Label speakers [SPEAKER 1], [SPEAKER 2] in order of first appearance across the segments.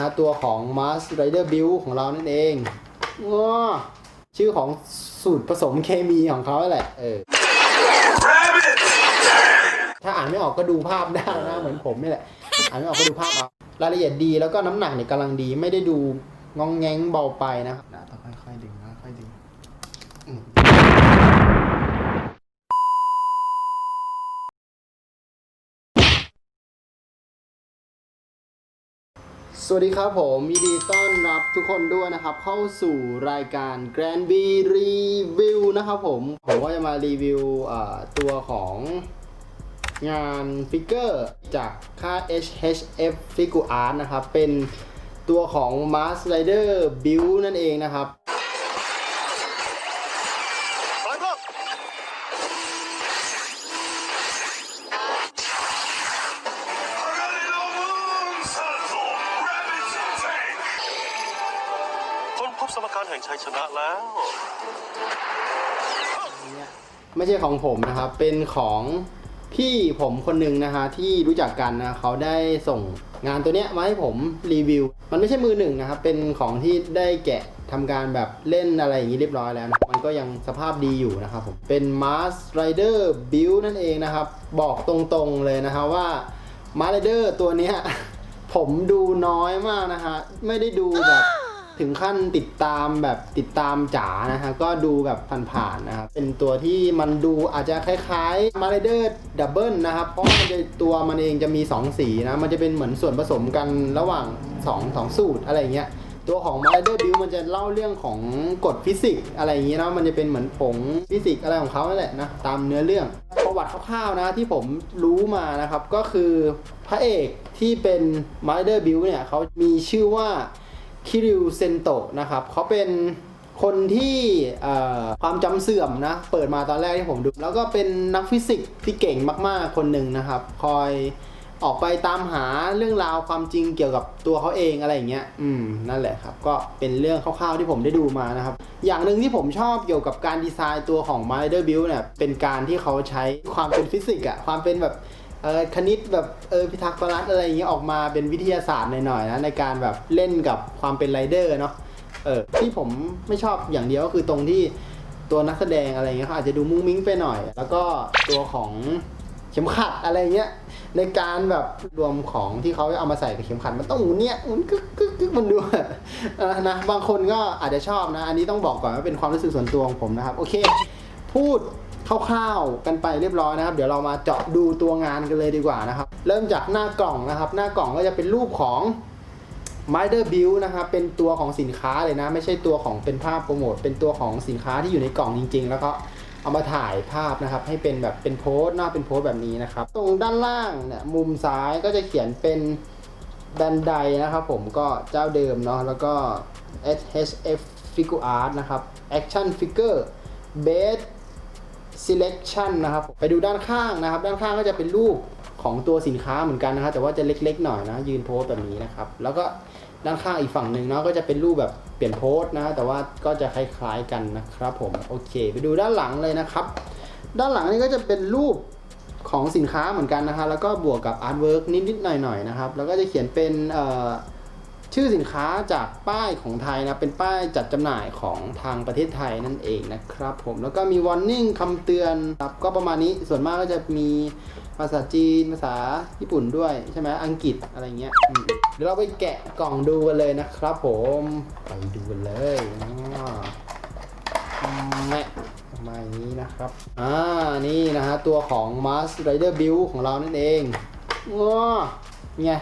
[SPEAKER 1] ฮะตัวของ Mars Rider Build ของเรานั่นเองง้อชื่อของสูตรผสมเคมีของเขาแหละ เออ ถ้าอ่านไม่ออกก็ดูภาพได้นะ เหมือนผมนี่แหละ อ่านไม่ออกก็ดูภาพเอารายละเอียดดีแล้วก็น้ำหนักเนี่ยกำลังดีไม่ได้ดูงองแงงเบาไปนะครับนะต้องค่อยๆดึงค่อยๆดึงอืม สวัสดีครับผมยินดีต้อนรับทุกคนด้วยนะครับ เข้าสู่รายการ Grand B Review นะครับผมผมก็จะมารีวิวตัวของงานฟิกเกอร์จากค่าย HHF Figure Art นะครับ เป็นตัวของ Mask Rider Build นั่นเองนะครับ
[SPEAKER 2] สมการแห่งชัยชนะแล้ว
[SPEAKER 1] ไม่ใช่ของผมนะครับ เป็นของพี่ผมคนหนึ่งนะฮะที่รู้จักกันนะเขาได้ส่งงานตัวเนี้ยมาให้ผมรีวิว มันไม่ใช่มือหนึ่งนะครับ เป็นของที่ได้แกะทำการแบบเล่นอะไรอย่างนี้เรียบร้อยแล้วนะมันก็ยังสภาพดีอยู่นะครับผมเป็น Mars Rider Build นั่นเองนะครับ บอกตรงๆเลยนะฮะว่า Mars Rider ตัวเนี้ยผมดูน้อยมากนะฮะไม่ได้ดูแบบ ถึงขั้นติดตามแบบติดตามจ๋านะฮะก็ดูแบบผ่านๆนะครับเป็นตัวที่มันดูอาจจะคล้ายๆ m a r i d e r Double นะครับเพราะมันจะตัวมันเองจะมี 2 สีนะมันจะเป็นเหมือนส่วนผสมกันระหว่าง2 2สูตรอะไรเงี้ยตัวของ m a r i d e r Build มันจะเล่าเรื่องของกฎฟิสิกส์อะไรอย่างเงี้ยนะ มันจะเป็นเหมือนผงฟิสิกส์อะไรของเขานั่นแหละนะ ตามเนื้อเรื่อง ประวัติคร่าวๆนะที่ผมรู้มานะครับ ก็คือพระเอกที่เป็น m a r i d e r Build เนี่ยเขามีชื่อว่า คิริวเซนโตะนะครับเขาเป็นคนที่ความจำเสื่อมนะ เปิดมาตอนแรกที่ผมดู แล้วก็เป็นนักฟิสิกส์ที่เก่งมากๆคนหนึ่งนะครับ คอยออกไปตามหาเรื่องราวความจริงเกี่ยวกับตัวเขาเองอะไรอย่างเงี้ย อืม นั่นแหละครับ ก็เป็นเรื่องคร่าวๆที่ผมได้ดูมานะครับ อย่างหนึ่งที่ผมชอบเกี่ยวกับการดีไซน์ตัวของ m i d e r Build เนี่ย เป็นการที่เขาใช้ความเป็นฟิสิกส์อะความเป็นแบบ เออคณิตแบบเออพิทักษ์ปรัสอะไรอย่างเงี้ยออกมาเป็นวิทยาศาสตร์หน่อยๆนะในการแบบเล่นกับความเป็นไรเดอร์เนาะเออที่ผมไม่ชอบอย่างเดียวก็คือตรงที่ตัวนักแสดงอะไรเงี้ยเขาอาจจะดูมุ้งมิ้งไปหน่อย แล้วก็ตัวของเข็มขัดอะไรเงี้ยในการแบบรวมของที่เขาเอามาใส่กับเข็มขัดมันต้องหมุนเนี้ยหมุนกึกกึกกึกมันดูนะบางคนก็อาจจะชอบนะ อันนี้ต้องบอกก่อนว่าเป็นความรู้สึกส่วนตัวของผมนะครับ โอเค พูด คร่าวๆกันไปเรียบร้อยนะครับ เดี๋ยวเรามาเจาะดูตัวงานกันเลยดีกว่านะครับ เริ่มจากหน้ากล่องนะครับ หน้ากล่องก็จะเป็นรูปของ m i d e r Build นะครับ เป็นตัวของสินค้าเลยนะ ไม่ใช่ตัวของเป็นภาพโปรโมท เป็นตัวของสินค้าที่อยู่ในกล่องจริง ๆ แล้วก็เอามาถ่ายภาพนะครับ ให้เป็นแบบเป็นโพสต์หน้าเป็นโพสต์แบบนี้นะครับ ตรงด้านล่างเนี่ยมุมซ้ายก็จะเขียนเป็นแบนไดนะครับผมก็เจ้าเดิมเนาะแล้วก็ SHF Figure Art นะครับ Action Figure Base selection นะครับ ไปดูด้านข้างนะครับ ด้านข้างก็จะเป็นรูปของตัวสินค้าเหมือนกันนะครับ แต่ว่าจะเล็กๆหน่อยนะ ยืนโพสแบบนี้นะครับ แล้วก็ด้านข้างอีกฝั่งหนึ่งเนาะก็จะเป็นรูปแบบเปลี่ยนโพสนะ แต่ว่าก็จะคล้ายๆกันนะครับผม โอเค ไปดูด้านหลังเลยนะครับ ด้านหลังนี่ก็จะเป็นรูปของสินค้าเหมือนกันนะครับ แล้วก็บวกกับอาร์ตเวิร์กนิดๆหน่อยๆนะครับ แล้วก็จะเขียนเป็นเอ่อ ชื่อสินค้าจากป้ายของไทยนะเป็นป้ายจัดจำหน่ายของทางประเทศไทยนั่นเองนะครับผมแล้วก็มี warning คำเตือนครับก็ประมาณนี้ส่วนมากก็จะมีภาษาจีนภาษาญี่ปุ่นด้วยใช่ไหมอังกฤษอะไรเงี้ยเดี๋ยวเราไปแกะกล่องดูกันเลยนะครับผมไปดูกันเลยอ่าแม่ประมาณนี้นะครับอ่านี่นะฮะตัวของ Mars Rider Build ของเรานั่นเองว้าไง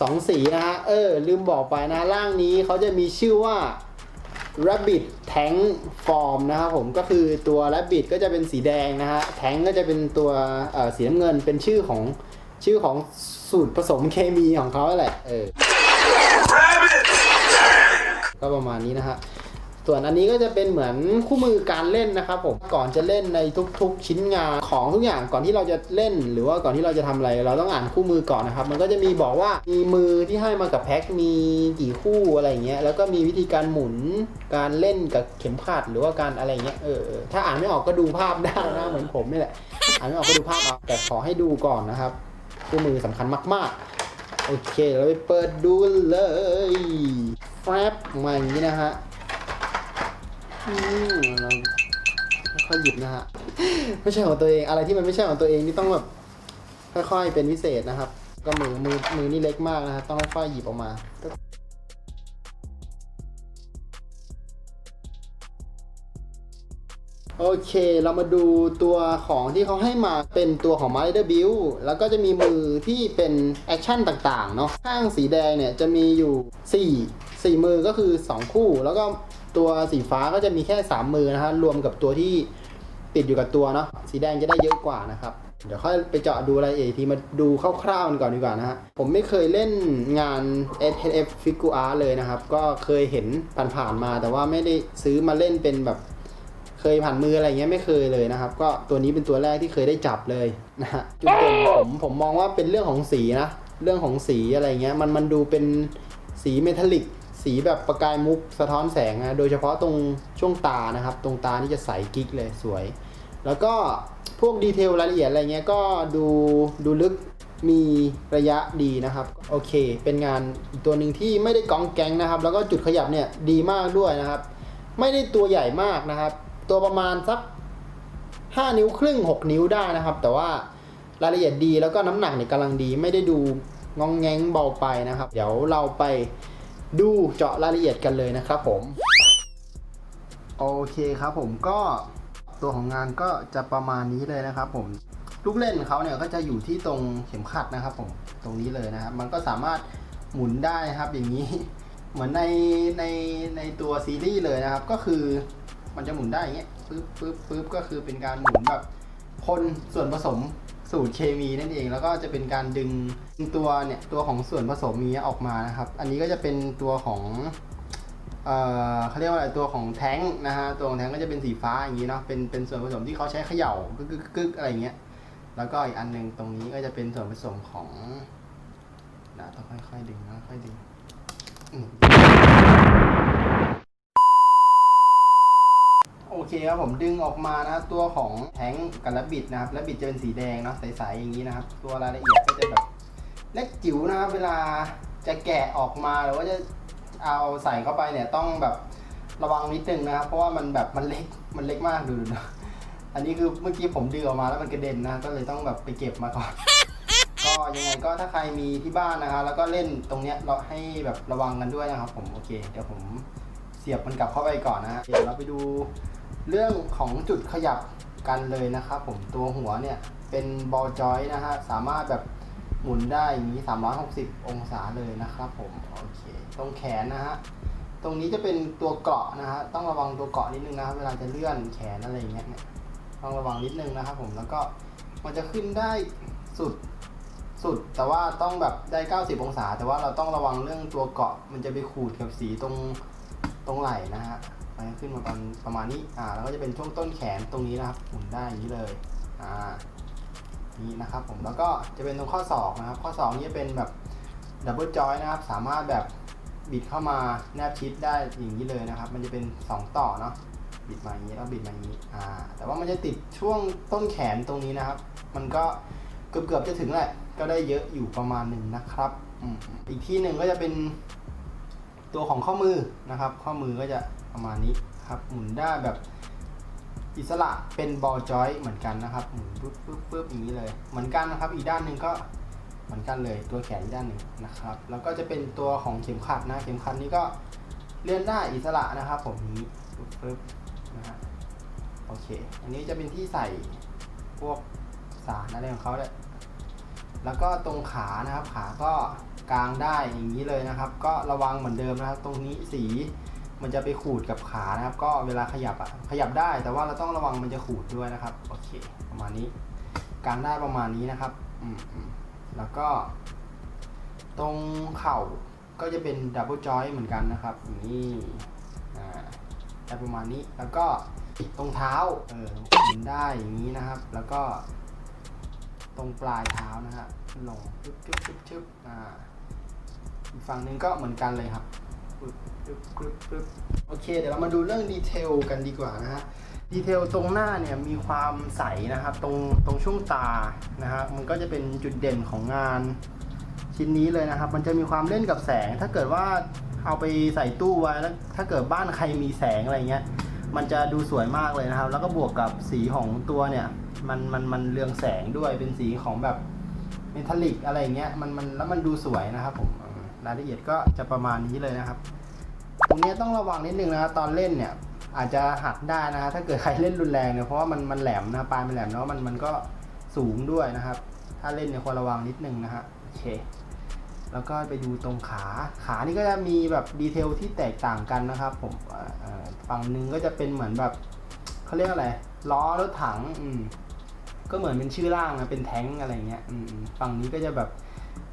[SPEAKER 1] สองสีนะฮะ เออ ลืมบอกไปนะร่างนี้เขาจะมีชื่อว่า Rabbit Tank Form นะครับผมก็คือตัว Rabbit ก็จะเป็นสีแดงนะฮะ Tank ก็จะเป็นตัวเอ่อสีน้ำเงินเป็นชื่อของชื่อของสูตรผสมเคมีของเขาแหละเออก็ประมาณนี้นะฮะ ส่วนอันนี้ก็จะเป็นเหมือนคู่มือการเล่นนะครับผมก่อนจะเล่นในทุก ๆ ชิ้นงานของทุกอย่างก่อนที่เราจะเล่น หรือว่าก่อนที่เราจะทำอะไร เราต้องอ่านคู่มือก่อนนะครับ มันก็จะมีบอกว่ามีมือที่ให้มากับแพ็คมีกี่คู่อะไรเงี้ยแล้วก็มีวิธีการหมุนการเล่นกับเข็มขัดหรือว่าการอะไรเงี้ยเออถ้าอ่านไม่ออกก็ดูภาพได้นะเหมือนผมนี่แหละอ่านไม่ออกก็ดูภาพเอาแต่ขอให้ดูก่อนนะครับ คู่มือสำคัญมาก ๆโอเค เราไปเปิดดูเลยบออกมาอย่างนี้นะฮะ เราค่อยๆหยิบนะฮะ ไม่ใช่ของตัวเอง อะไรที่มันไม่ใช่ของตัวเองนี่ต้องแบบค่อยๆเป็นพิเศษนะครับ ก็มือมือมือนี่เล็กมากนะฮะต้องค่อยๆหยิบออกมาโอเค เรามาดูตัวของที่เขาให้มาเป็นตัวของ m a r i d e r Build แล้วก็จะมีมือที่เป็นแอคชั่นต่างๆ เนาะ ข้างสีแดงเนี่ยจะมีอยู่ 4 4 มือก็คือ 2 คู่ แล้วก็ ตัวสีฟ้าก็จะมีแค่ 3 มือนะฮะรวมกับตัวที่ติดอยู่กับตัวเนาะสีแดงจะได้เยอะกว่านะครับ เดี๋ยวค่อยไปเจาะดูรายละเอียดทีมาดูคร่าวๆกันก่อนดีกว่านะฮะผมไม่เคยเล่นงาน SHF Figure Art เลยนะครับ ก็เคยเห็นผ่านๆมา แต่ว่าไม่ได้ซื้อมาเล่นเป็นแบบเคยผ่านมืออะไรเงี้ยไม่เคยเลยนะครับ ก็ตัวนี้เป็นตัวแรกที่เคยได้จับเลยนะฮะจุดเด่นผมผมมองว่าเป็นเรื่องของสีนะเรื่องของสีอะไรเงี้ยมันมันดูเป็นสีเมทัลลิก สีแบบประกายมุกสะท้อนแสงนะโดยเฉพาะตรงช่วงตานะครับ ตรงตานี่จะใสกิ๊กเลยสวย แล้วก็พวกดีเทลรายละเอียดอะไรเงี้ยก็ดูดูลึกมีระยะดีนะครับ โอเค เป็นงานอีกตัวหนึ่งที่ไม่ได้กองแกงนะครับ แล้วก็จุดขยับเนี่ยดีมากด้วยนะครับ ไม่ได้ตัวใหญ่มากนะครับ ตัวประมาณสัก 5 นิ้วครึ่ง 6 นิ้วได้นะครับ แต่ว่ารายละเอียดดีแล้วก็น้ำหนักเนี่ยกำลังดี ไม่ได้ดูงองแงงเบาไปนะครับ เดี๋ยวเราไป ดูเจาะรายละเอียดกันเลยนะครับผม โอเคครับผมก็ตัวของงานก็จะประมาณนี้เลยนะครับผมลูกเล่นเขาเนี่ยก็จะอยู่ที่ตรงเข็มขัดนะครับผมตรงนี้เลยนะครับ มันก็สามารถหมุนได้ครับอย่างนี้ เหมือนในในในตัวซีรีส์เลยนะครับ ก็คือมันจะหมุนได้อย่างเงี้ยปึ๊บปึ๊บปึ๊บก็คือเป็นการหมุนแบบคนส่วนผสม สูตรเคมีนั่นเอง แล้วก็จะเป็นการดึงตัวเนี่ยตัวของส่วนผสมนี้ออกมานะครับ อันนี้ก็จะเป็นตัวของเอ่อเขาเรียกว่าอะไรตัวของแท้งนะฮะตัวของแท้งก็จะเป็นสีฟ้าอย่างนี้เนาะเป็นเป็นส่วนผสมที่เขาใช้เขย่ากึกกึกกึกอะไรเงี้ยแล้วก็อีกอันหนึ่งตรงนี้ก็จะเป็นส่วนผสมของนะต้องค่อยๆดึงนะค่อยๆดึงอืมโอ เคครับผมดึงออกมานะตัวของแท้งกับระบิดนะครับระบิดจะเป็นสีแดงเนาะใสๆอย่างนี้นะครับ ตัวรายละเอียดก็จะแบบเล็กจิ๋วนะครับเวลาจะแกะออกมาหรือว่าจะเอาใส่เข้าไปเนี่ยต้องแบบระวังนิดนึงนะครับ เพราะว่ามันแบบมันเล็กมันเล็กมากดูดูนะอันนี้คือเมื่อกี้ผมดึงออกมาแล้วมันกระเด็นนะก็เลยต้องแบบไปเก็บมาก่อนก็ยังไงก็ถ้าใครมีที่บ้านนะครับแล้วก็เล่นตรงเนี้ยเราให้แบบระวังกันด้วยนะครับ ผมโอเค เดี๋ยวผมเสียบมันกลับเข้าไปก่อนนะเดี๋ยวเราไปดู เรื่องของจุดขยับกันเลยนะครับผมตัวหัวเนี่ยเป็นบอลจอยนะฮะสามารถแบบหมุนได้อย่างนี้ 360 องศาเลยนะครับผมโอเคตรงแขนนะฮะตรงนี้จะเป็นตัวเกาะนะฮะต้องระวังตัวเกาะนิดนึงนะครับเวลาจะเลื่อนแขนอะไรอย่างเงี้ยเนี่ยต้องระวังนิดนึงนะครับผมแล้วก็มันจะขึ้นได้สุดสุดแต่ว่าต้องแบบได้ 90 องศา แต่ว่าเราต้องระวังเรื่องตัวเกาะมันจะไปขูดกับสีตรงตรงไหล่นะฮะ มันขึ้นมาประมาณประมาณนี้อ่าแล้วก็จะเป็นช่วงต้นแขนตรงนี้นะครับหมุนได้อย่างนี้เลยอ่านี้นะครับผมแล้วก็จะเป็นตรงข้อศอกนะครับ ข้อศอกนี้จะเป็นแบบดับเบิลจอยนะครับ สามารถแบบบิดเข้ามาแนบชิดได้อย่างนี้เลยนะครับ มันจะเป็น 2 ต่อเนาะบิดมาอย่างนี้แล้วบิดมาอย่างนี้อ่าแต่ว่ามันจะติดช่วงต้นแขนตรงนี้นะครับ มันก็เกือบเกือบๆจะถึงแหละ ก็ได้เยอะอยู่ประมาณหนึ่งนะครับอีกที่หนึ่งก็จะเป็นตัวของข้อมือนะครับ ข้อมือก็จะ ประมาณนี้ครับหมุนได้แบบอิสระเป็นบอลจอยเหมือนกันนะครับหมุนปึ๊บปึ๊บปึ๊บอย่างนี้เลย เหมือนกันนะครับ อีกด้านหนึ่งก็เหมือนกันเลยตัวแขนอีกด้านหนึ่งนะครับ แล้วก็จะเป็นตัวของเข็มขัดนะเข็มขัดนี้ก็เลื่อนได้อิสระนะครับ ผมนี้ปึ๊บปึ๊บนะฮะโอเค อันนี้จะเป็นที่ใส่พวกสารอะไรของเขาแหละแล้วก็ตรงขานะครับ ขาก็กางได้อย่างนี้เลยนะครับ ก็ระวังเหมือนเดิมนะครับ ตรงนี้สี มันจะไปขูดกับขานะครับ ก็เวลาขยับอะขยับได้แต่ว่าเราต้องระวังมันจะขูดด้วยนะครับโอเคประมาณนี้กางได้ประมาณนี้นะครับอืมอืมแล้วก็ ตรงเข่าก็จะเป็นดับเบิลจอยเหมือนกันนะครับนี่อ่าได้ประมาณนี้แล้วก็ตรงเท้าเออหมุนได้อย่างนี้นะครับ แล้วก็ตรงปลายเท้านะฮะลงชึบชึบชึบชึบอ่าอีกฝั่งนึงก็เหมือนกันเลยครับปึ๊บ ปึ๊บปึ๊บปึ๊บโอเค เดี๋ยวเรามาดูเรื่องดีเทลกันดีกว่านะฮะ ดีเทลตรงหน้าเนี่ยมีความใสนะครับ ตรงตรงช่วงตานะฮะ มันก็จะเป็นจุดเด่นของงานชิ้นนี้เลยนะครับ มันจะมีความเล่นกับแสง ถ้าเกิดว่าเอาไปใส่ตู้ไว้แล้ว ถ้าเกิดบ้านใครมีแสงอะไรเงี้ย มันจะดูสวยมากเลยนะครับ แล้วก็บวกกับสีของตัวเนี่ย มันมันมันเรืองแสงด้วยเป็นสีของแบบเมทัลลิกอะไรเงี้ย มันมันแล้วมันดูสวยนะครับผม รายละเอียดก็จะประมาณนี้เลยนะครับ ตรงนี้ต้องระวังนิดนึงนะครับตอนเล่นเนี่ยอาจจะหักได้นะฮะถ้าเกิดใครเล่นรุนแรงเนี่ยเพราะว่ามันมันแหลมนะปลายมันแหลมเนาะมันมันก็สูงด้วยนะครับ ถ้าเล่นเนี่ยควรระวังนิดนึงนะฮะโอเค แล้วก็ไปดูตรงขาขานี่ก็จะมีแบบดีเทลที่แตกต่างกันนะครับ ผมฝั่งหนึ่งก็จะเป็นเหมือนแบบเขาเรียกอะไรล้อรถถังอืมก็เหมือนเป็นชื่อร่างนะเป็นแท้งอะไรเงี้ยอืมฝั่งนี้ก็จะแบบ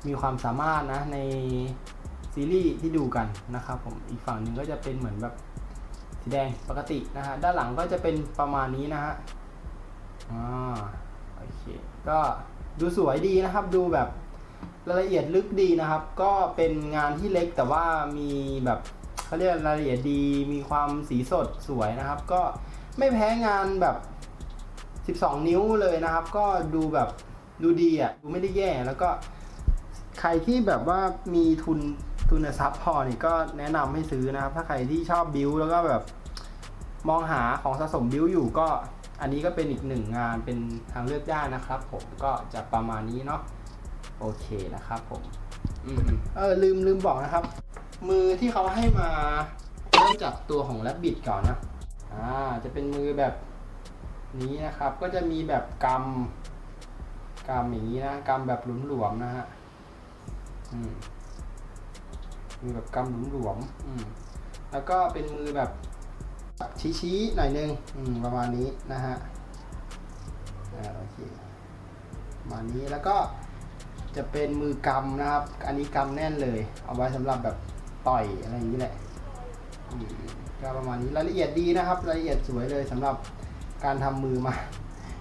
[SPEAKER 1] มีความสามารถนะใน ซีรีส์ที่ดูกันนะครับผมอีกฝั่งหนึ่งก็จะเป็นเหมือนแบบสีแดงปกตินะฮะด้านหลังก็จะเป็นประมาณนี้นะฮะอ่าโอเคก็ดูสวยดีนะครับดูแบบรายละเอียดลึกดีนะครับ ก็เป็นงานที่เล็กแต่ว่ามีแบบเขาเรียกรายละเอียดดีมีความสีสดสวยนะครับ ก็ไม่แพ้งานแบบ 12 นิ้วเลยนะครับ ก็ดูแบบดูดีอะดูไม่ได้แย่แล้วก็ใครที่แบบว่ามีทุน ทุนทรัพย์พอนี่ก็แนะนำให้ซื้อนะครับ ถ้าใครที่ชอบบิวแล้วก็แบบมองหาของสะสมบิวอยู่ก็อันนี้ก็เป็นอีกหนึ่งงานเป็นทางเลือกได้นะครับผมก็จะประมาณนี้เนาะโอเคนะครับผมเออลืมลืมบอกนะครับ มือที่เขาให้มาเริ่มจากตัวของแรบบิดก่อนนะอ่าจะเป็นมือแบบนี้นะครับ ก็จะมีแบบกำกำอย่างนี้นะกำแบบหลวมๆนะฮะอืม มือแบบกำหลวมๆอืมแล้วก็เป็นมือแบบชี้ๆหน่อยนึงอืมประมาณนี้นะฮะอ่าโอเคประมาณนี้แล้วก็จะเป็นมือกำนะครับ อันนี้กำแน่นเลย เอาไว้สำหรับแบบต่อยอะไรอย่างนี้แหละอืมก็ประมาณนี้รายละเอียดดีนะครับ รายละเอียดสวยเลยสำหรับการทำมือมา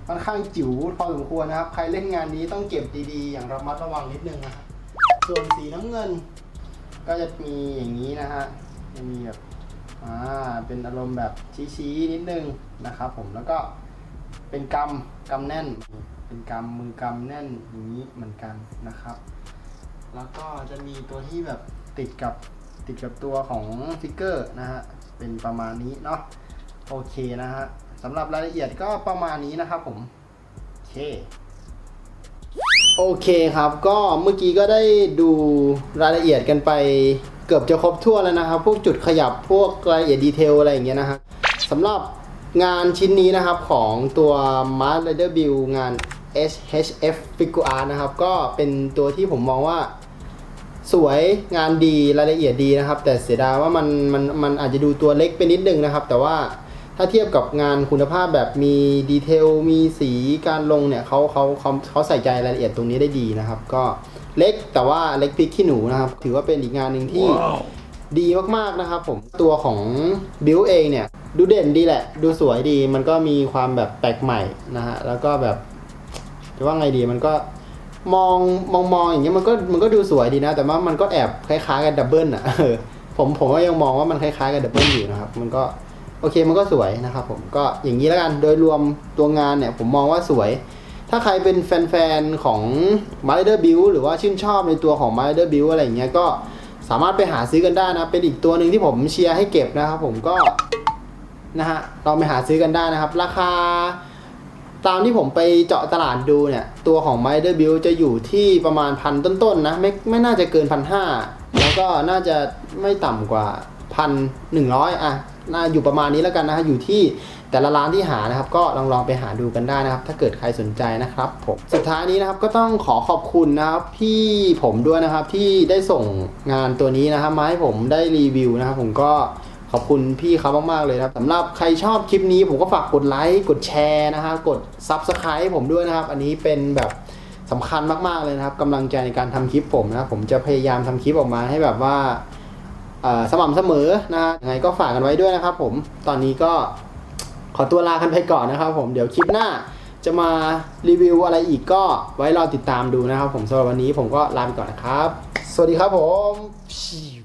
[SPEAKER 1] ค่อนข้างจิ๋วพอสมควรนะครับ ใครเล่นงานนี้ต้องเก็บดีๆ อย่างระมัดระวังนิดนึงนะครับส่วนสีน้ำเงิน ก็จะมีอย่างนี้นะฮะจะมีแบบอ่าเป็นอารมณ์แบบชี้ๆนิดนึงนะครับผมแล้วก็เป็นกำกำแน่น เป็นกำมือกำแน่นอย่างนี้เหมือนกันนะครับ แล้วก็จะมีตัวที่แบบติดกับติดกับตัวของฟิกเกอร์นะฮะเป็นประมาณนี้เนาะโอเคนะฮะสำหรับรายละเอียดก็ประมาณนี้นะครับผมโอเค โอเคครับ ก็เมื่อกี้ก็ได้ดูรายละเอียดกันไปเกือบจะครบถ้วแล้วนะครับ พวกจุดขยับพวกรายละเอียดดีเทลอะไรอย่างเงี้ยนะฮะสำหรับงานชิ้นนี้นะครับของตัว Mars Rider Build งาน HHF Figure Art นะครับ ก็เป็นตัวที่ผมมองว่าสวยงานดีรายละเอียดดีนะครับ แต่เสียดายว่ามันมันมันอาจจะดูตัวเล็กไปนิดนึงนะครับ แต่ว่า ถ้าเทียบกับงานคุณภาพแบบมีดีเทลมีสีการลงเนี่ยเขาเขาเขาเขาใส่ใจรายละเอียดตรงนี้ได้ดีนะครับ ก็เล็กแต่ว่าเล็กพริกขี้หนูนะครับ ถือว่าเป็นอีกงานหนึ่งที่ดีมากๆนะครับผมตัวของบิวเองเนี่ย ดูเด่นดีแหละ ดูสวยดีมันก็มีความแบบแปลกใหม่นะฮะแล้วก็แบบจะว่าไงดีมันก็มองมองมองอย่างเงี้ยมันก็มันก็ดูสวยดีนะ แต่ว่ามันก็แอบคล้ายๆ กับดับเบิลอะเออผมผมก็ยังมองว่ามันคล้ายๆ กับดับเบิลอยู่นะครับ มันก็ โอเคมันก็สวยนะครับผมก็อย่างนี้แล้วกันโดยรวมตัวงานเนี่ยผมมองว่าสวย ถ้าใครเป็นแฟนๆของ m i d e r Build หรือว่าชื่นชอบในตัวของ m i d e r Build อะไรเงี้ยก็สามารถไปหาซื้อกันได้นะ เป็นอีกตัวหนึ่งที่ผมเชียร์ให้เก็บนะครับผมก็นะฮะลองไปหาซื้อกันได้นะครับ ราคา ตามที่ผมไปเจาะตลาดดูเนี่ย ตัวของ m i d e r Build จะอยู่ที่ประมาณพันต้นๆนะไม่ไม่น่าจะเกินพันห้าแล้วก็น่าจะไม่ต่ำกว่าพันหนึ่งร้อยอะ น่าอยู่ประมาณนี้แล้วกันนะฮะอยู่ที่แต่ละร้านที่หานะครับ ก็ลองลองไปหาดูกันได้นะครับ ถ้าเกิดใครสนใจนะครับผมสุดท้ายนี้นะครับก็ต้องขอขอบคุณนะครับพี่ผมด้วยนะครับที่ได้ส่งงานตัวนี้นะครับมาให้ผมได้รีวิวนะครับผมก็ขอบคุณพี่เขามากๆเลยนะครับสำหรับใครชอบคลิปนี้ผมก็ฝากกดไลค์กดแชร์นะฮะกด Subscribe ให้ผมด้วยนะครับ อันนี้เป็นแบบสำคัญมากๆเลยนะครับกำลังใจในการทำคลิปผมนะครับผมจะพยายามทำคลิปออกมาให้แบบว่า สม่ำเสมอนะฮะยังไงก็ฝากกันไว้ด้วยนะครับผมตอนนี้ก็ขอตัวลากันไปก่อนนะครับผมเดี๋ยวคลิปหน้าจะมารีวิวอะไรอีกก็ไว้รอติดตามดูนะครับผมสำหรับวันนี้ผมก็ลาไปก่อนนะครับ สวัสดีครับผม